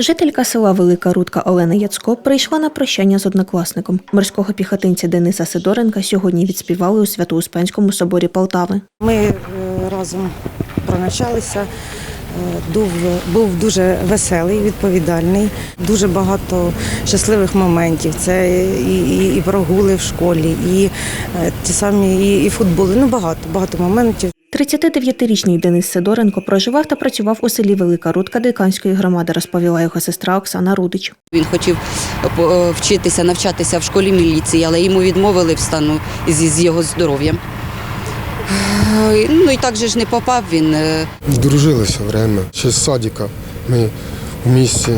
Жителька села Велика Рудка Олена Яцко прийшла на прощання з однокласником. Морського піхотинця Дениса Сидоренка сьогодні відспівали у Свято-Успенському соборі Полтави. Ми е, разом проначалися. Е, Був, був дуже веселий, відповідальний, дуже багато щасливих моментів. Це і, і, і прогули в школі, і е, ті самі і, і футболи. Ну багато, багато моментів. 39-річний Денис Сидоренко проживав та працював у селі Велика Рудка Диканської громади, розповіла його сестра Оксана Рудич. Він хотів е, вчитися, навчатися в школі міліції, але йому відмовили в стану з його здоров'ям. Е, Ну і так же ж не попав він. е, Здружилися время. Ще з садика. Ми в місті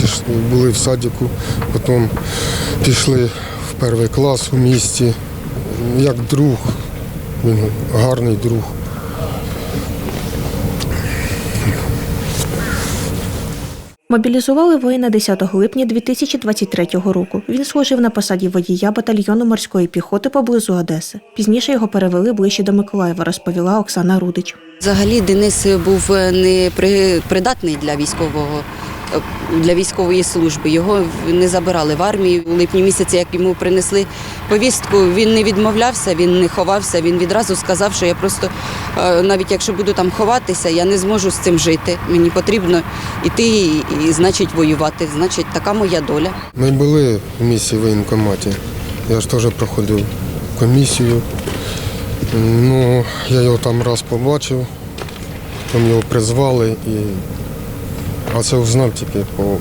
пішли, були в садику, потім пішли в перший клас у місті. Як друг, він гарний друг. Мобілізували воїна 10 липня 2023 року. Він служив на посаді водія батальйону морської піхоти поблизу Одеси. Пізніше його перевели ближче до Миколаєва, розповіла Оксана Рудич. Взагалі Денис був е, не придатний для військового. Для військової служби його не забирали в армію. У липні місяці, як йому принесли повістку, він не відмовлявся, він не ховався. Він відразу сказав, що я просто е, навіть якщо буду там ховатися, я не зможу з цим жити. Мені потрібно йти і, і значить воювати. Значить, така моя доля. Ми були в місті в воєнкоматі. Я ж теж проходив комісію. Ну, я його там раз побачив, там його призвали і а це узнав тільки по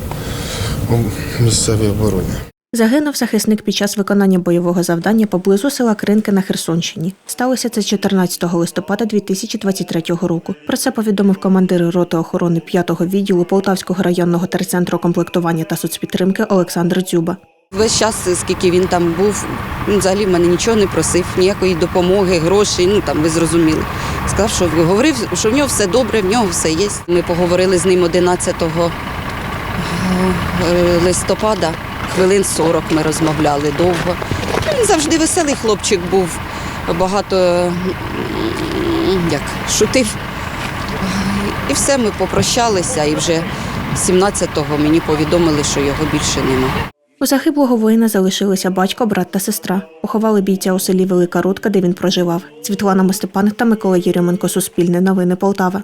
по місцевій обороні. Загинув захисник під час виконання бойового завдання поблизу села Кринки на Херсонщині. Сталося це 14 листопада 2023 року. Про це повідомив командир роти охорони 5-го відділу Полтавського районного терцентру комплектування та соцпідтримки Олександр Дзюба. Весь час, скільки він там був, взагалі в мене нічого не просив, ніякої допомоги, грошей. Ну там ви зрозуміли. Сказав, що говорив, що в нього все добре, в нього все є. Ми поговорили з ним 11 листопада. Хвилин 40 ми розмовляли довго. Він завжди веселий хлопчик був, багато як шутив. І все, ми попрощалися, і вже 17-го мені повідомили, що його більше нема. У загиблого воїна залишилися батько, брат та сестра. Поховали бійця у селі Велика Рудка, де він проживав. Світлана Мостепаник та Микола Єрьоменко. Суспільне новини Полтава.